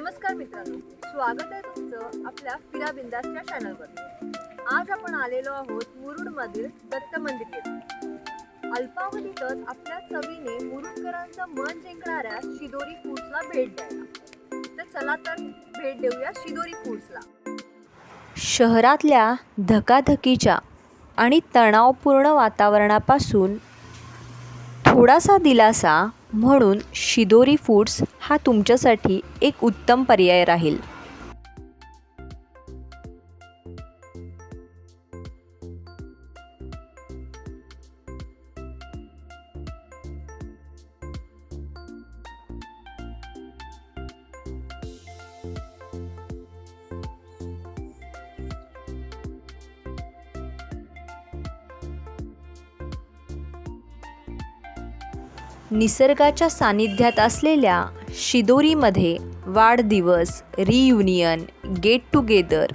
नमस्कार मित्रांनो. स्वागत आहे तुमचं आपल्या फिरा बिंदासच्या चॅनलवर आज आपण आलेलो आहोत मुरुडमधील दत्त मंदिर अल्पावधीतच आपल्या चवीने मुरुडकरांचं मन जिंकणाऱ्या शिदोरी फूड्सला भेट द्यायला. तर चला तर भेट देऊया शिदोरी फूड्सला शहरातल्या धकाधकीच्या आणि तणावपूर्ण वातावरणापासून थोडासा दिलासा म्हणून शिदोरी फूड्स हा तुमच्यासाठी एक उत्तम पर्याय राहील. निसर्गाच्या सानिध्यात असलेल्या शिदोरीमध्ये वाढदिवस रियुनियन गेट टुगेदर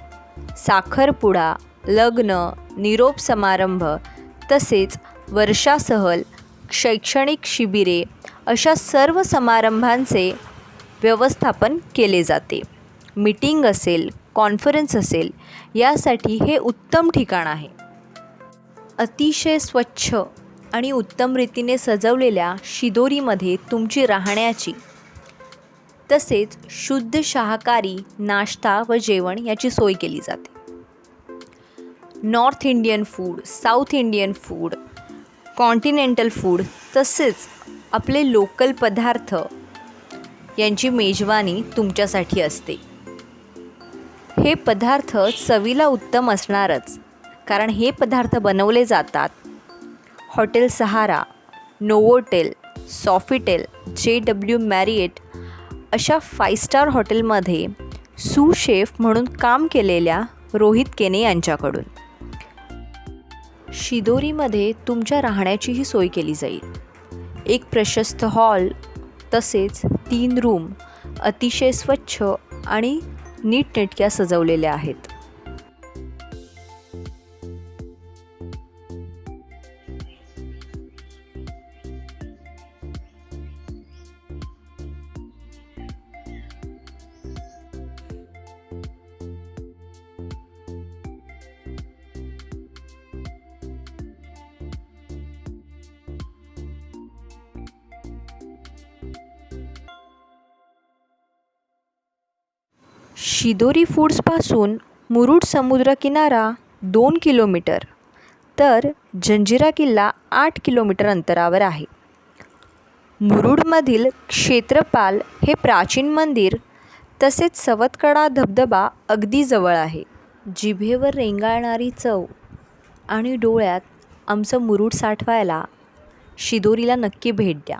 साखरपुडा लग्न निरोप समारंभ तसेच वर्षासहल शैक्षणिक शिबिरे अशा सर्व समारंभांचे व्यवस्थापन केले जाते. मीटिंग असेल कॉन्फरन्स असेल यासाठी हे उत्तम ठिकाण आहे. अतिशय स्वच्छ आणि उत्तम रीतीने सजवलेल्या शिदोरीमध्ये तुमची राहण्याची. तसेच शुद्ध शाकाहारी नाश्ता व जेवण याची सोय केली जाते. North Indian food south Indian food continental food तसेच आपले लोकल पदार्थ यांची मेजवानी तुमच्यासाठी असते. हे पदार्थ चवीला उत्तम असणारच कारण हे पदार्थ बनवले जातात hotel Sahara Novotel Sofitel J W Marriott अशा फाईव्ह स्टार हॉटेलमध्ये सुशेफ म्हणून काम केलेल्या रोहित केने यांच्याकडून. शिदोरीमध्ये तुमच्या राहण्याचीही सोय केली जाईल. एक प्रशस्त हॉल तसेच तीन रूम अतिशय स्वच्छ आणि नीटनेटक्या सजवलेल्या आहेत. शिदोरी फूड्सपासून मुरुड समुद्रकिनारा दोन किलोमीटर तर जंजिरा किल्ला आठ किलोमीटर अंतरावर आहे. मुरुडमधील क्षेत्रपाल हे प्राचीन मंदिर तसेच सवतकडा धबधबा अगदी जवळ आहे. जिभेवर रेंगाळणारी चव आणि डोळ्यात आमचं मुरुड साठवायला शिदोरीला नक्की भेट द्या.